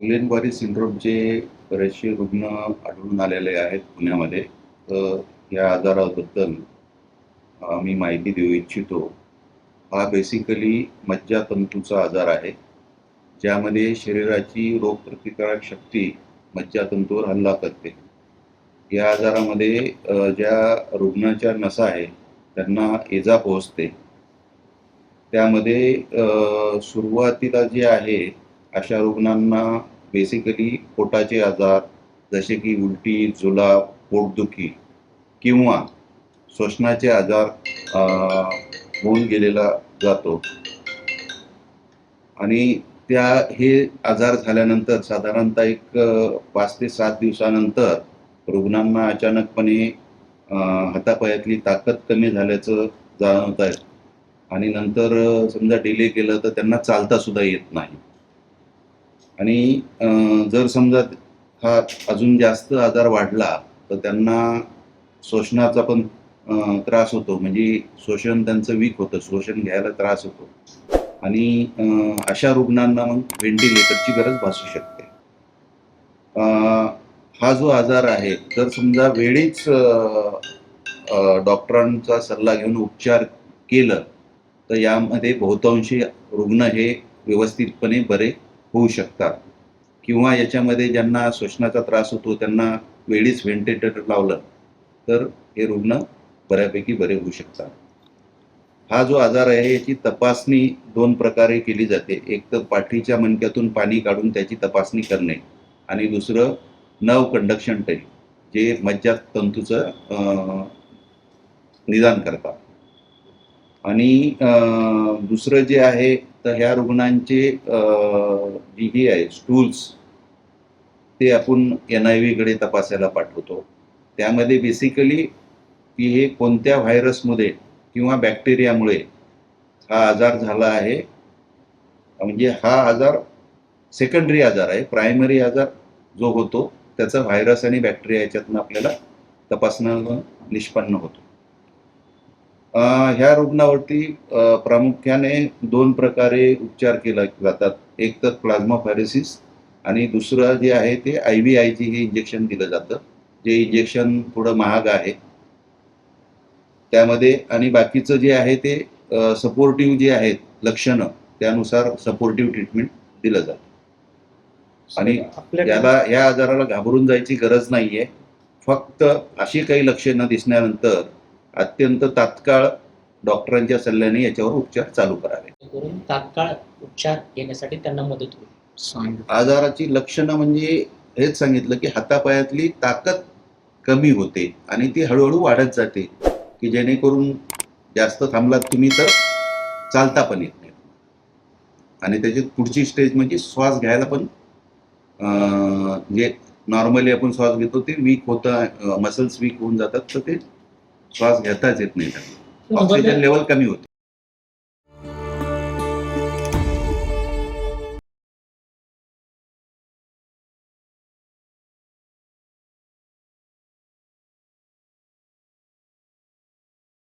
गुलेनबारी सिंड्रोमचे बरेचसे रुग्ण आढळून आलेले आहेत पुण्यामध्ये. तर या आजाराबद्दल मी माहिती देऊ इच्छितो. हा बेसिकली मज्जातंतूचा आजार आहे ज्यामध्ये शरीराची रोगप्रतिकारक शक्ती मज्जातंतूवर हल्ला करते. या आजारामध्ये ज्या रुग्णाच्या नसा आहे त्यांना इजा पोहोचते. त्यामध्ये सुरुवातीला जे आहे अशा रुग्णांना बेसिकली पोटाचे आजार जसे की उलटी जुलाब पोटदुखी किंवा श्वसनाचे आजार होऊन गेलेला जातो. आणि त्या हे आजार झाल्यानंतर साधारणतः एक पाच ते सात दिवसानंतर रुग्णांना अचानकपणे हातापायातली ताकद कमी झाल्याचं जाणवत आहे आणि नंतर समजा डिले केलं तर त्यांना चालता सुद्धा येत नाही. आणि जर समजा हा अजून जास्त आजार वाढला तर त्यांना शोषणाचा पण त्रास होतो. म्हणजे शोषण त्यांचं वीक होतं. शोषण घ्यायला त्रास होतो. आणि अशा रुग्णांना मग व्हेंटिलेटरची गरज भासू शकते. हा जो आजार आहे जर समजा वेळीच डॉक्टरांचा सल्ला घेऊन उपचार केलं तर यामध्ये बहुतांशी रुग्ण हे व्यवस्थितपणे बरे होऊ शकतात. किंवा याच्यामध्ये ज्यांना श्वसनाचा त्रास होतो त्यांना वेळीच व्हेंटिलेटर लावलं तर हे रुग्ण बऱ्यापैकी बरे होऊ शकतात. हा जो आजार आहे याची तपासणी दोन प्रकारे केली जाते. एक तर पाठीच्या मणक्यातून पाणी काढून त्याची तपासणी करणे आणि दुसरं नव कंडक्शन टेस्ट जे मज्जातंतूचं तंतूचं निदान करतात. आणि दुसरं जे आहे तर ह्या रुग्णांचे जी ही आहे स्टूल्स ते आपण एन आय व्हीकडे तपासायला पाठवतो. त्यामध्ये बेसिकली की हे कोणत्या व्हायरसमध्ये किंवा बॅक्टेरियामुळे हा आजार झाला आहे म्हणजे हा आजार सेकंडरी आजार आहे प्रायमरी आजार जो होतो त्याचा व्हायरस आणि बॅक्टेरिया याच्यातनं आपल्याला तपासणं निष्पन्न होतो. ह्या रुग्णावरती प्रामुख्याने दोन प्रकारे उपचार केला जातात. एक तर प्लाझ्मा फॅरेसिस आणि दुसरं जे आहे ते आय व्ही आयची हे इंजेक्शन दिलं जातं जे इंजेक्शन थोडं महाग आहे. त्यामध्ये आणि बाकीचं जे आहे ते सपोर्टिव्ह जे आहेत लक्षणं त्यानुसार सपोर्टिव्ह ट्रीटमेंट दिलं जातं. आणि याला या आजाराला घाबरून जायची गरज नाहीये. फक्त अशी काही लक्षणं दिसल्यानंतर अत्यंत तात्काळ डॉक्टरांच्या सल्ल्याने याच्यावर उपचार चालू करावे. करून तात्काळ उपचार घेण्यासाठी त्यांना मदत होईल. आजाराची लक्षणं म्हणजे हेच सांगितलं की हातापायातली ताकद कमी होते आणि ती हळूहळू वाढत जाते की जेणेकरून जास्त थांबलात तुम्ही तर चालता पण येत नाही. आणि त्याची पुढची स्टेज म्हणजे श्वास घ्यायला पण अं, जे नॉर्मली आपण श्वास घेतो ते वीक होतं मसल्स वीक होऊन जातात तर ते श्वास घेताच येत नाही त्यांना ऑक्सिजन लेवल कमी होते.